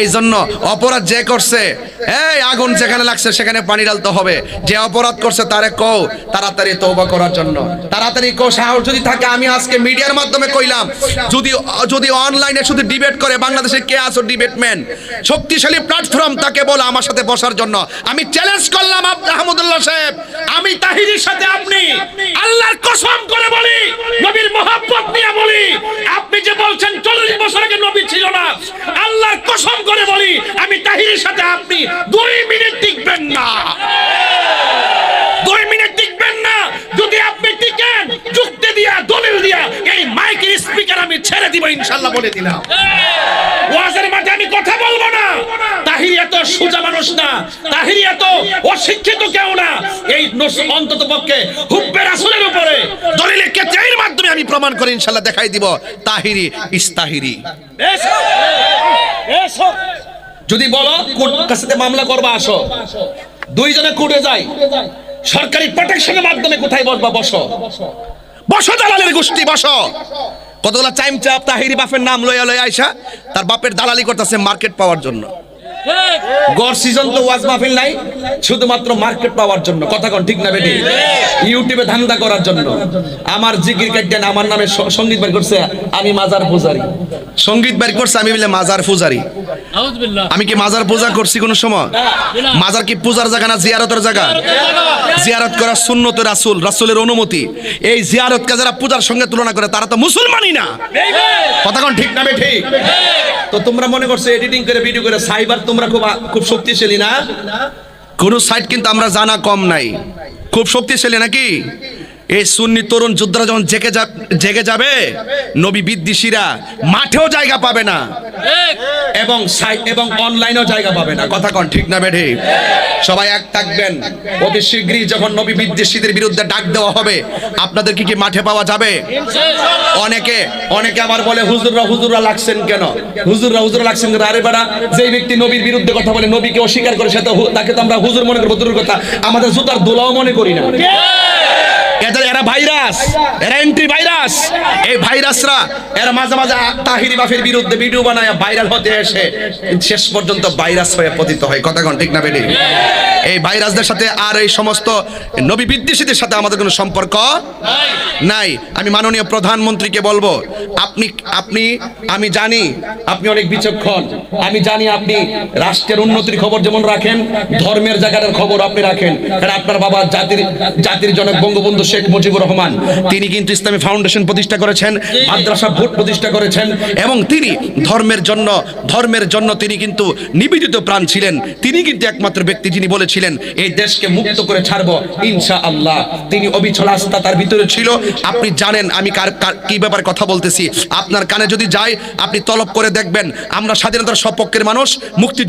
এই জন্য অপরাধ যে করছে, এই আগুন যেখানে লাগছে সেখানে পানি ঢালতে হবে। যে অপরাধ করছে তারে কও, তাড়াতাড়ি তৌবা করার জন্য। তাড়াতাড়ি কও, সাহস যদি থাকে, আমি আজকে মিডিয়ার মাধ্যমে কইলাম, যদি যদি অনলাইনে শুধু ডিবেট করে বাংলাদেশে কে আছো ডিবেটম্যান, শক্তিশালী প্ল্যাটফর্ম তাকে বলে আমার সাথে বসার জন্য। আমি চ্যালেঞ্জ করলাম আহমদুল্লাহ সাহেব। আমি তাহিরির সাথে আপনি আল্লাহর কসম করে বলি, নবীর যে বলছেন, চল্লিশ বছর আগে নবী ছিল না। আল্লাহর কসম করে বলি, আমি তাহিরের সাথে আপনি দুই মিনিট টিকবেন না। দুই মিনিট টিকবেন না। যদি আপনি টিকেন, যুক্তি দিয়া, দলিল দিয়া, এই মাইকের স্পিকার আমি ছেড়ে দিব, ইনশাল্লাহ বলে দিলাম। ওয়াজের মাঠে আমি কথা বলব না। তাহির এত সোজা মানুষ না। তাহির এত অশিক্ষিত কেউ না। এই অন্তত পক্ষে হুব্বে রাসূলের উপরে দলিলের ক্ষেত্রে এর মাধ্যমে আমি প্রমাণ করে ইনশাল্লাহ দেখাই দিব। তাহিরি ইস্তাহিরি। যদি বলো কোর্ট কাছে মামলা করবা আসো। দুইজনে কোর্টে যাই। সরকারি প্রোটেকশনের মাধ্যমে কোথায় বসবা বসো। বসো দালালের গোষ্ঠী বসো। কতগুলা টাইম চাপ তাহিরি বাপের নাম লয়া লইয়া আইসা তার বাপের দালালি করতেছে মার্কেট পাওয়ার জন্য। গড় সিজন তো ওয়াজ মাহফিল নাই। শুধুমাত্র মার্কেট পাওয়ার জন্য। কথা কোন ঠিক না বেটি ইউটিউবে ধান্দা করার জন্য। আমার জিকির কাটেন আমার নামে সংগীত বের করছে আমি মাজার পূজারি। সংগীত বের করছে আমি বলে মাজার পূজারি। আউযুবিল্লাহ। আমি কি মাজার পূজা করছি কোন সময়? মাজার কি পূজার জায়গা না জিয়ারতের জায়গা? জিয়ারত করা সুন্নত রাসূল রাসূলের অনুমতি। এই জিয়ারত জিয়ারতকে যারা পূজার সঙ্গে তুলনা করে তারা তো মুসলমানই না। কথা কন ঠিক না বে ঠিক? তো তোমরা মনে করছ এডিটিং করে ভিডিও করে সাইবার তোমরা খুব খুব শক্তিশালী না? কোন সাইট কিন্তু আমরা জানা কম নাই। খুব শক্তিশালী নাকি? এই সুন্নি তরুণ যোদ্ধারা যখন জেগে জেগে যাবে, নবী বিদ্বেষীরা মাঠেও জায়গা পাবে না। এবং এবং অনলাইনেও জায়গা পাবে না। কথা কন ঠিক না বেঠে? সবাই এক থাকবেন। অতি শীঘ্রই যখন নবী বিদ্বেষীদের বিরুদ্ধে ডাক দেওয়া হবে, আপনাদের কি কি মাঠে পাওয়া যাবে? অনেকে অনেকে আবার বলে, হুজুররা হুজুররা লাগছেন কেন? হুজুররা হুজুররা লাগছেন কেন? আরে বেড়া, যেই ব্যক্তি নবীর বিরুদ্ধে কথা বলে, নবীকে অস্বীকার করে, সে তো তাকে তো আমরা হুজুর মনে করব, দূরের কথা। আমাদের জুতার দোলাও মনে করি না। Virus virus. এই এরা মাঝে মাঝে বিরুদ্ধে ভিডিও বানায় ভাইরাল এসে শেষ পর্যন্ত ভাইরাস হয়ে পতিত হয়। কথা কন, ঠিক না, বেটি? এই ভাইরাসদের সাথে আর এই সমস্ত নবী বিদ্বেষীদের সাথে আমাদের কোনো সম্পর্ক নাই। আমি মাননীয় প্রধানমন্ত্রীকে বলব আপনি আপনি আমি জানি আপনি অনেক বিচক্ষণ। আমি জানি আপনি রাষ্ট্রের উন্নতির খবর যেমন রাখেন ধর্মের জায়গাটার খবর আপনি রাখেন। কারণ আপনার বাবা জাতির জাতির জনক বঙ্গবন্ধু শেখ মুজিবুর রহমান। তিনি কিন্তু ইসলামী ফাউন্ডেশন প্রতিষ্ঠা করেছেন মাদ্রাসা ভোট প্রতিষ্ঠা করেছেন এবং তিনি ধর্মের জন্য ধর্মের জন্য তিনি কিন্তু নিবেদিত প্রাণ ছিলেন। তিনি কিন্তু একমাত্র ব্যক্তি যিনি বলেছিলেন, এই দেশকে মুক্ত করে ছাড়বো ইনশা আল্লাহ তিনি অবিচল আস্থা তার ভিতরে ছিল। আপনি জানেন আমি কার- কি ব্যাপারে কথা বলতেছি। আপনার কানে যদি যায়, আপনি তলব করে দেখবেন, আমরা স্বাধীনতার সপক্ষের মানুষ, মুক্তি